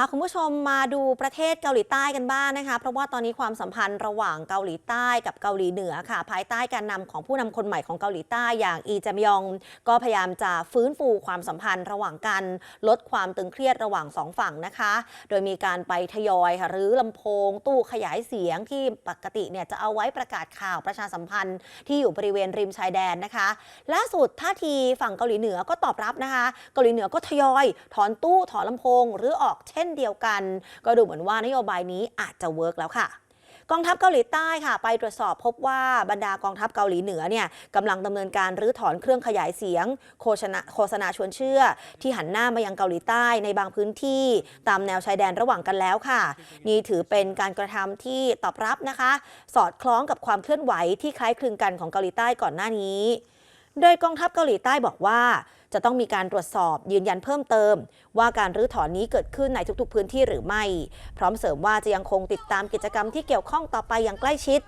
พาคุณผู้ชมมาดูประเทศเกาหลีใต้กันบ้างนะคะ เพราะว่าตอนนี้ความสัมพันธ์ระหว่างเกาหลีใต้กับเกาหลีเหนือค่ะ ภายใต้การนำของผู้นำคนใหม่ของเกาหลีใต้อย่างอีจมยอง ก็พยายามจะฟื้นฟูความสัมพันธ์ระหว่างกัน ลดความตึงเครียดระหว่างสองฝั่งนะคะ โดยมีการไปทยอยค่ะรื้อลำโพง ตู้ขยายเสียงที่ปกติเนี่ยจะเอาไว้ประกาศข่าวประชาสัมพันธ์ที่อยู่บริเวณริมชายแดนนะคะล่าสุดท่าทีฝั่งเกาหลีเหนือก็ตอบรับนะคะ เกาหลีเหนือก็ทยอยถอนตู้ถอนลำโพงหรือออกเช่นเดียวกัน ก็ดูเหมือนว่านโยบายนี้อาจจะเวิร์กแล้วค่ะกองทัพเกาหลีใต้ค่ะ ไปตรวจสอบพบว่าบรรดากองทัพเกาหลีเหนือเนี่ยกำลังดำเนินการรื้อถอนเครื่องขยายเสียง โฆษณาโฆษณาชวนเชื่อ ที่หันหน้ามายังเกาหลีใต้ในบางพื้นที่ตามแนวชายแดนระหว่างกันแล้วค่ะ นี่ถือเป็นการกระทำที่ตอบรับนะคะ สอดคล้องกับความเคลื่อนไหวที่คล้ายคลึงกันของเกาหลีใต้ก่อนหน้านี้ โดยกองทัพเกาหลีใต้บอกว่า จะต้องมีการตรวจสอบยืนยันเพิ่มเติม ว่าการรื้อถอนนี้เกิดขึ้นในทุกๆ พื้นที่หรือไม่ พร้อมเสริมว่าจะยังคงติดตามกิจกรรมที่เกี่ยวข้องต่อไปอย่างใกล้ชิด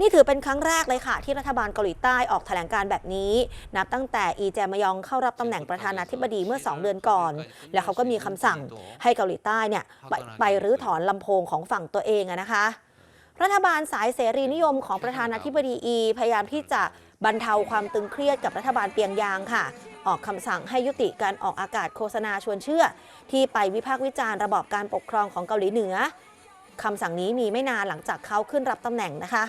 นี่ถือเป็นครั้งแรกเลยค่ะ ที่รัฐบาลเกาหลีใต้ออกแถลงการแบบนี้ นับตั้งแต่อีแจมยองเข้ารับตำแหน่งประธานาธิบดีเมื่อ 2 เดือนก่อน แล้วเขาก็มีคำสั่งให้เกาหลีใต้เนี่ยไปไปรื้อถอนลำโพงของฝั่งตัวเองนะคะ รัฐบาลสายเสรีนิยมของประธานาธิบดีอี พยายามที่จะบรรเทาความตึงเครียดกับรัฐบาลเปียงยางค่ะ ออกคำสั่งให้ยุติการออกอากาศโฆษณาชวนเชื่อ ที่ไปวิพากษ์วิจารณ์ระบอบการปกครองของเกาหลีเหนือคำสั่งนี้มีไม่นานหลังจากเขาขึ้นรับตำแหน่งนะคะ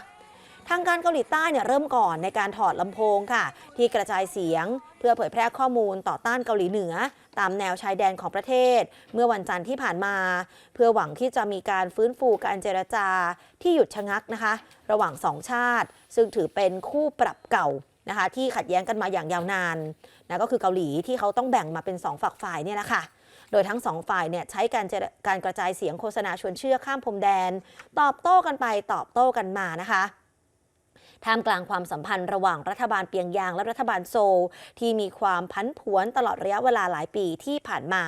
ทางการเกาหลีใต้เนี่ยเริ่มก่อนในการถอดลำโพงค่ะ ที่กระจายเสียงเพื่อเผยแพร่ข้อมูลต่อต้านเกาหลีเหนือ ตามแนวชายแดนของประเทศ เมื่อวันจันทร์ที่ผ่านมา เพื่อหวังที่จะมีการฟื้นฟูการเจรจาที่หยุดชะงักนะคะ ระหว่างสองชาติ ซึ่งถือเป็นคู่ปรับเก่า นะคะที่ขัดแย้งกันมาอย่างยาวนานนะก็คือเกาหลีที่เขาต้องแบ่งมาเป็นสองฝักฝ่ายเนี่ยแหละค่ะโดยทั้งสองฝ่ายเนี่ยใช้การเจรการกระจายเสียงโฆษณาชวนเชื่อข้ามพรมแดน ตอบโต้กันไปตอบโต้กันมานะคะท่ามกลางความสัมพันธ์ระหว่างรัฐบาลเปียงยางและรัฐบาลโซลที่มีความพันผวนตลอดระยะเวลาหลายปีที่ผ่านมา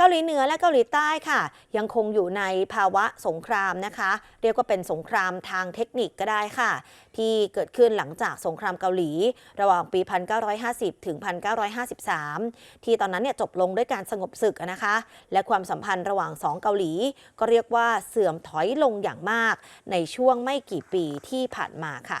เกาหลีเหนือและเกาหลีใต้ค่ะ ยังคงอยู่ในภาวะสงครามนะคะ เรียกว่าเป็นสงครามทางเทคนิคก็ได้ค่ะ ที่เกิดขึ้นหลังจากสงครามเกาหลี ระหว่างปี 1950 ถึง 1953 ที่ตอนนั้นเนี่ยจบลงด้วยการสงบศึกนะคะ และความสัมพันธ์ระหว่างสองเกาหลี ก็เรียกว่าเสื่อมถอยลงอย่างมาก ในช่วงไม่กี่ปีที่ผ่านมาค่ะ